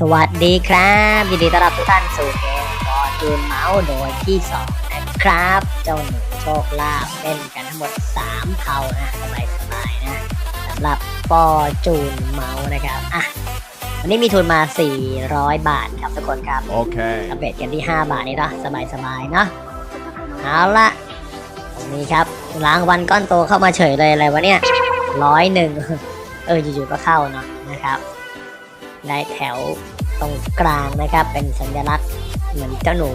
สวัสดีครับยินดีต้อนรับทุกท่านสู่เกมบอจูนเมาส์โดยที่สองนะครับ เจ้าหนูโชคลาภเล่นกันทั้งหมด 3เผ่านะสบายสบายๆนะสำหรับปอจูนเมาส์นะครับอะวันนี้มีทุนมา 400 บาทครับทุกคนครับ Okay. อัปเดตกันที่ 5 บาทนี่เนาะสบายสบายๆเนาะเอาละตรงนี้ครับรางวัลก้อนโตเข้ามาเฉยเลยอะไรวะเนี่ยร้อยหนึ่งเอออยู่ๆก็เข้าเนาะนะครับได้แถว ตรงกลางนะครับ เป็นสัญลักษณ์เหมือนเจ้าหนู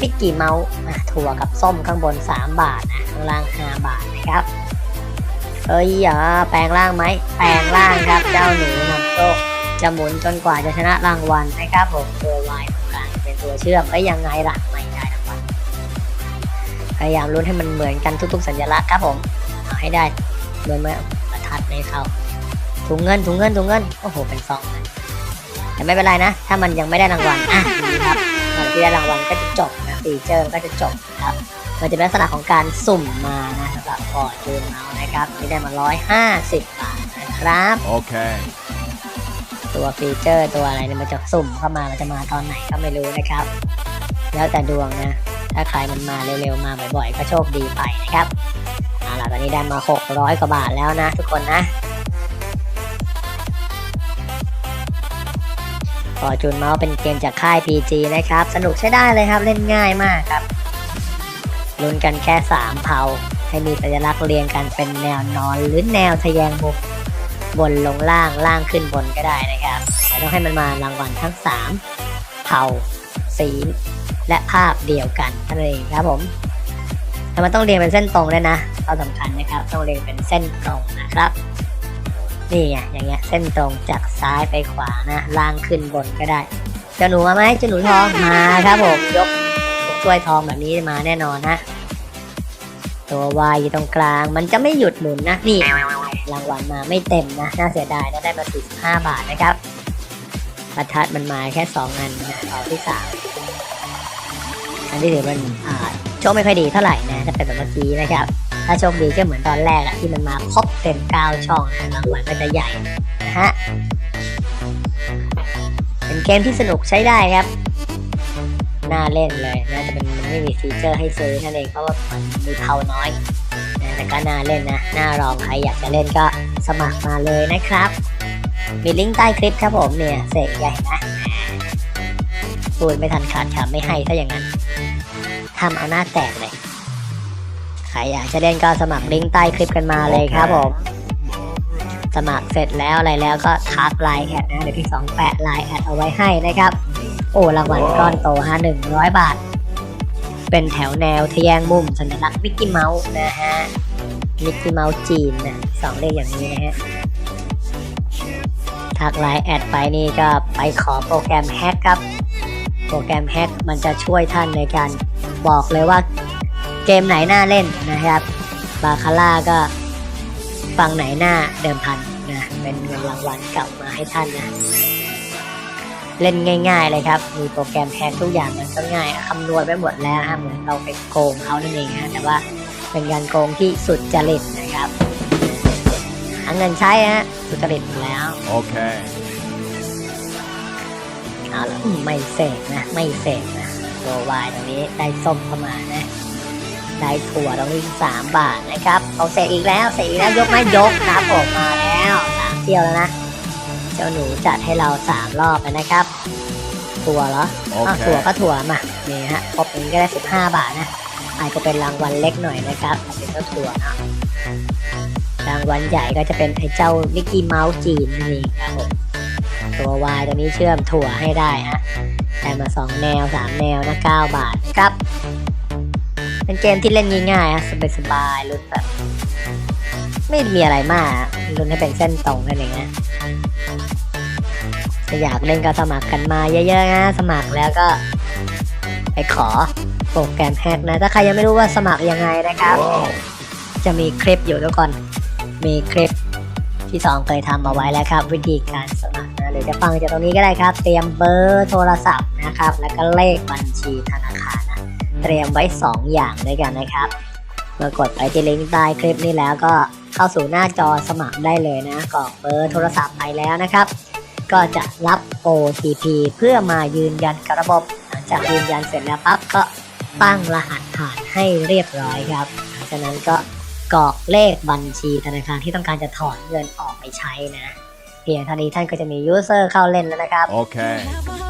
มิกกี้เมาส์ถั่วกับส้มข้างบน 3 บาทนะข้างล่าง 5 บาทนะครับเอ้ยอย่าแปลงร่างไหมแปลงร่างครับเจ้าหนูนำโชคจะหมุนจนกว่าจะชนะรางวัลนะครับผมตัววายตรงกลางเป็นตัวเชื่อมไว้ยังไงล่ะไม่ได้รางวัลพยายามลุ้นให้มันเหมือนกันทุก ๆ สัญลักษณ์ครับผมเอาให้ได้เหมือนเมื่อประทัดในเขาถุงเงินถุงเงินถุงเงินโอ้โหเป็นซองเลย แต่ไม่เป็นไรนะ ถ้ามันยังไม่ได้รางวัลอะดีครับเมื่อที่ได้รางวัลก็จะจบนะฟีเจอร์มันก็จะจบนะครับมันจะเป็นลักษณะของการสุ่มมานะสำหรับพอร์ตจูนเมาส์นะครับที่ได้มา 150 บาทนะครับ Okay. ตัวฟีเจอร์ตัวอะไรเนี่ยมันจะสุ่มเข้ามา มันจะมาตอนไหนก็ไม่รู้นะครับ แล้วแต่ดวงนะ ถ้าใครมันมาเร็วๆมาบ่อยๆ ก็โชคดีไปนะครับเอาล่ะตอนนี้ได้มา 600 กว่าบาทแล้วนะทุกคนนะ พอจูนเมาส์เป็นเกมจากค่าย PG นะครับ สนุกใช้ได้เลยครับเล่นง่ายมากครับลุ้นกันแค่ 3 เผา ให้มีสัญลักษณ์เรียงกันเป็นแนวนอนหรือแนวทะแยงมุมบนลงล่างล่างขึ้นบนก็ได้นะครับแต่ต้องให้มันมารางวัลทั้ง 3 เผาสีและภาพเดียวกันนั่นเองครับผมแต่มันต้องเรียงเป็นเส้นตรงด้วยนะข้อสำคัญนะครับ ต้องเรียงเป็นเส้นตรงนะครับ นี่ไงอย่างเงี้ยเส้นตรงจากซ้ายไปขวานะล่างขึ้นบนก็ได้เจ้าหนูมาไหมเจ้าหนูทองมาครับผมยกถ้วยทองแบบนี้มาแน่นอนนะตัววายอยู่ตรงกลาง มันจะไม่หยุดหมุนนะนี่รางวัลมาไม่เต็มนะน่าเสียดายนะได้มา 45 บาทนะครับ ประทัดมันมาแค่ 2 อันนะเอาที่ 3 อันที่ถือมันโชคไม่ค่อยดีเท่าไหร่นะถ้าเป็นแบบเมื่อกี้นะครับ ถ้าโชคดีก็เหมือนตอนแรกอะที่มันมาครบเต็ม9ช่องนะรางวัลก็จะใหญ่นะฮะ เป็นเกมที่สนุกใช้ได้ครับ น่าเล่นเลยน่าจะเป็นมันไม่มีฟีเจอร์ให้ซื้อนั่นเองเพราะว่ามันมีเท่าน้อยแต่ก็น่าเล่นนะ น่าลองใครอยากจะเล่นก็สมัครมาเลยนะครับ มีลิงก์ใต้คลิปครับผมเนี่ยเสกใหญ่นะพูดไม่ทันขาดคำไม่ให้ถ้าอย่างนั้นทำเอาหน้าแตกเลย รอยากจะเล่นก็สมัครลิงก์ใต้คลิปกันมาเลยครับผม สมัครเสร็จแล้วอะไรแล้วก็ทักไลน์แอดนะเดี๋ยวพี่สองแปะไลน์แอดเอาไว้ให้นะครับ โอ้รางวัลก้อนโตฮะหนึ่งร้อยบาท เป็นแถวแนวทะแยงมุมสัญลักษณ์มิกกี้เมาส์นะฮะมิกกี้เมาส์จีนนะสองเลขอย่างนี้นะฮะทักไลน์แอดไปนี่ก็ไปขอโปรแกรมแฮกครับ โปรแกรมแฮกมันจะช่วยท่านในการบอกเลยว่า เกมไหนน่าเล่นนะครับ บาคาร่าก็ฝั่งไหนหน้าเดิมพันนะเป็นเงินรางวัลกลับมาให้ท่านนะ เล่นง่าย ๆเลยครับ มีโปรแกรมแฮกทุกอย่างมันก็ง่ายคำนวณไว้หมดแล้วฮะเหมือนเราไปโกงเขานั่นเองฮะแต่ว่าเป็นการโกงที่สุดจริตนะครับหาเงินใช้ฮะสุจริตอยู่แล้ว Okay. เอาละอืมไม่เสกนะ ไม่เสกนะตัววายตรงนี้ได้ส้มเข้ามานะ ได้ถั่วตรงนี้สามบาทนะครับเอาเสกอีกแล้วเสกอีกแล้วยกไม่ยกครับผมมาแล้วสามเที่ยวแล้วนะเจ้าหนูจัดให้เราสามรอบแล้วนะครับ ถั่วเหรออะถั่ว Okay. ก็ถั่วมานี่ฮะครบนี้ก็ได้สิบห้าบาทนะอาจจะเป็นรางวัลเล็กหน่อยนะครับอาจจะเป็นเจ้าถั่วเนาะรางวัลใหญ่ก็จะเป็นไอ้เจ้ามิกกี้เมาส์จีนนั่นเองครับผมตัววายตัวนี้เชื่อมถั่วให้ได้ฮะได้มาสองแนวสามแนวนะเก้าบาทนะครับ เป็นเกมที่เล่นง่ายๆฮะสบายๆลุ้นแบบ ไม่มีอะไรมากลุ้นให้เป็นเส้นตรงนั่นเองนะถ้าอยากเล่นก็สมัครกันมาเยอะๆนะสมัครแล้วก็ไปขอโปรแกรมแฮกนะ ถ้าใครยังไม่รู้ว่าสมัครยังไงนะครับ Wow. จะมีคลิปอยู่ทุกคน มีคลิปที่สองเคยทำมาไว้แล้วครับ วิธีการสมัครนะหรือจะฟังจากตรงนี้ก็ได้ครับ เตรียมเบอร์โทรศัพท์นะครับ แล้วก็เลขบัญชีธนาคาร เตรียมไว้ 2 อย่างด้วยกันนะครับเมื่อกดไปที่ลิงก์ใต้คลิปนี้แล้วก็เข้าสู่หน้าจอสมัครได้เลยนะกรอกเบอร์โทรศัพท์ไปแล้วนะครับ ก็จะรับ OTP เพื่อมายืนยันกับระบบหลังจากยืนยันเสร็จแล้วปั๊บก็ตั้งรหัสผ่านให้เรียบร้อยครับหลังจากนั้นก็กรอกเลขบัญชีธนาคารที่ต้องการจะถอนเงินออกไปใช้นะ เพียงเท่านี้ท่านก็จะมียูเซอร์เข้าเล่นแล้วนะครับ Okay.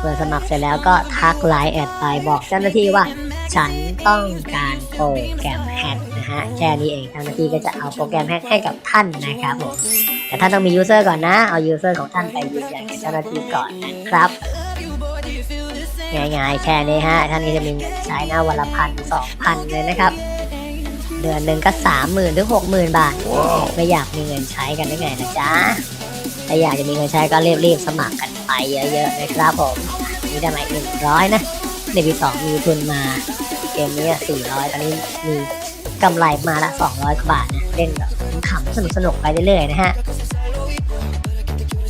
เมื่อสมัครเสร็จแล้วก็ทักไลน์แอดไปบอกเจ้าหน้าที่ว่า ฉันต้องการโปรแกรมแฮกนะฮะแค่นี้เองเจ้าหน้าที่ก็จะเอาโปรแกรมแฮกให้กับท่านนะครับผมแต่ท่านต้องมียูเซอร์ก่อนนะ เอายูเซอร์ของท่านไปยืนยันกับเจ้าหน้าที่ก่อนนะครับง่ายๆแค่นี้ฮะ ท่านก็จะมีเงินใช้หนะวันละพันสองพันเลยนะครับ เดือนหนึ่งก็สามหมื่นถึงหกหมื่นบาท ไม่อยากมีเงินใช้กันได้ไงนะจ๊ะถ้าอยากจะมีเงินใช้ก็รีบๆสมัครกันไปเยอะๆนะครับผมนี่ได้มาหนึ่งร้อยนะ เดบิตสองมีทุนมาเกมนี้สี่ร้อยตอนนี้มีกำไรมาละสองร้อยกว่าบาทนะเล่นแบบขำๆสนุกๆไปเรื่อยๆนะฮะ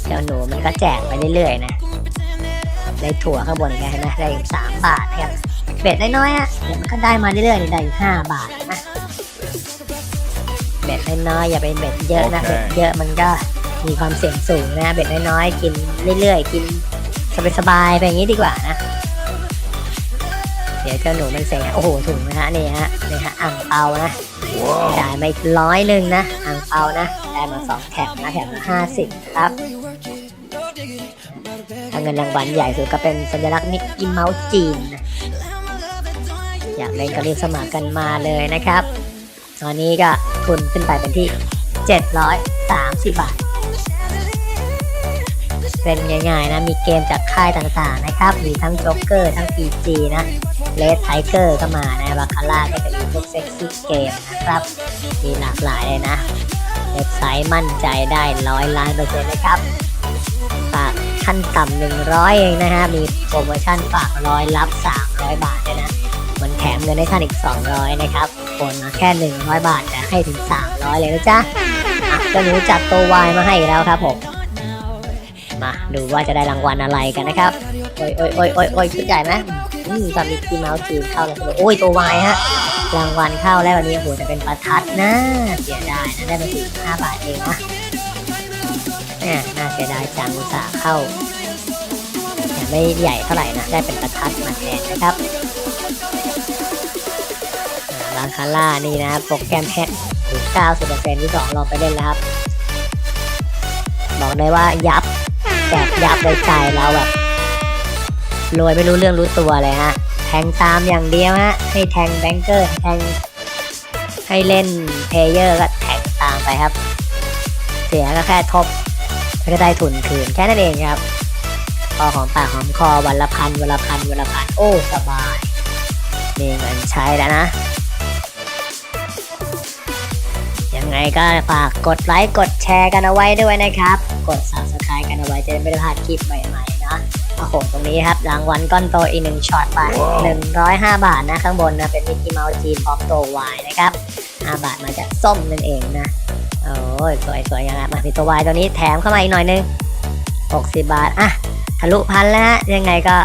เจ้าหนูมันก็แจกไปเรื่อยๆนะได้ถั่วข้างบนอีกแล้วนะได้อีกสามบาทนะครับเบ็ดน้อยๆอะเดี๋ยวมันก็ได้มาเรื่อยๆนี่ได้อีกห้าบาทนะเบ็ดน้อยๆอย่าไปเบ็ดเยอะนะโอเคเบ็ดเยอะมันก็มีความเสี่ยงสูงนะเบ็ดน้อยๆกินเรื่อยๆกินสบายๆไปอย่างนี้ดีกว่านะ เดี๋ยวเจ้าหนูมันเสียโอ้โหถุงนะฮะนี่ฮะนี่ฮะอ่างเปานะ Wow. จ่ายมาอีกร้อยหนึ่งนะอ่างเปานะได้มาสองแถมนะแถมละห้าสิบครับถ้าเงินรางวัลใหญ่สุดก็เป็นสัญลักษณ์มิกกี้เมาส์จีนนะอยากเล่นก็รีบสมัครกันมาเลยนะครับ ตอนนี้ก็ทุนขึ้นไปเป็นที่ 730 บาท เป็นง่ายๆนะ มีเกมจากค่ายต่างๆนะครับ มีทั้งโจ๊กเกอร์ ทั้ง PG นะ เลดไทเกอร์ก็มานะบาคาร่าก็จะมีพวกเซ็กซี่เกมนะครับ มีหลากหลายเลยนะเว็บไซต์มั่นใจได้ร้อยล้านเปอร์เซ็นต์นะครับ ฝากขั้นต่ำหนึ่งร้อยเองนะฮะ มีโปรโมชั่นฝากร้อยรับสามร้อยบาทด้วยนะมันแถมเงินให้ท่านอีก200นะครับโอนมาแค่100บาทแต่ให้ถึง300เลยนะจ๊ะอะเจ้าหนูจัดตัววายมาให้แล้วครับผม มาดูว่าจะได้รางวัลอะไรกันนะครับ โอ้ยโอ้ยโอ้ยโอ้ยโอ้ยชุดใหญ่ไหมอืมตอนนี้กีเมาส์จีนเข้าแล้วโอ้ยตัววายฮะรางวัลเข้าแล้ววันนี้โอ้โหจะเป็นประทัดนะเสียดายนะได้มาสี่ห้าบาทเองนะแหมน่าเสียดายจังอุตส่าห์เข้าแต่ไม่ใหญ่เท่าไหร่นะ ได้เป็นประทัดมาแทนนะครับบางคาร่านี่นะ โปรแกรมแฮกถึง90%ที่สองลองไปเล่นแล้วครับ บอกได้ว่ายับแจกยับเลยใจเราแบบ รวยไม่รู้เรื่องรู้ตัวเลยฮะ แทงตามอย่างเดียวฮะ ให้แทงแบงเกอร์แทงให้เล่นเพลเยอร์ก็แทงตามไปครับ เสียก็แค่ทบก็ได้ทุนคืนแค่นั้นเองครับ พอหอมปากหอมคอวันละพันวันละพันวันละพันโอ้สบายมีเงินใช้แล้วนะ ยังไงก็ฝากกดไลค์กดแชร์กันเอาไว้ด้วยนะครับ กด subscribe กันเอาไว้จะได้ไม่ได้พลาดคลิปใหม่ๆนะ โอ้โหตรงนี้ครับรางวัลก้อนโตอีกหนึ่งช็อตไป105 บาทนะข้างบนนะเป็นมิกกี้เมาส์จีนพร้อมตัววายนะครับ5บาทมาจากส้มนั่นเองนะโอ้ยสวยๆยังไงมามีตัววายตัวนี้แถมเข้ามาอีกหน่อยนึง60 บาทอะทะลุพันแล้วฮะยังไงก็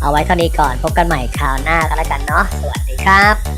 เอาไว้เท่านี้ก่อนพบกันใหม่คราวหน้าก็แล้วกันเนาะสวัสดีครับ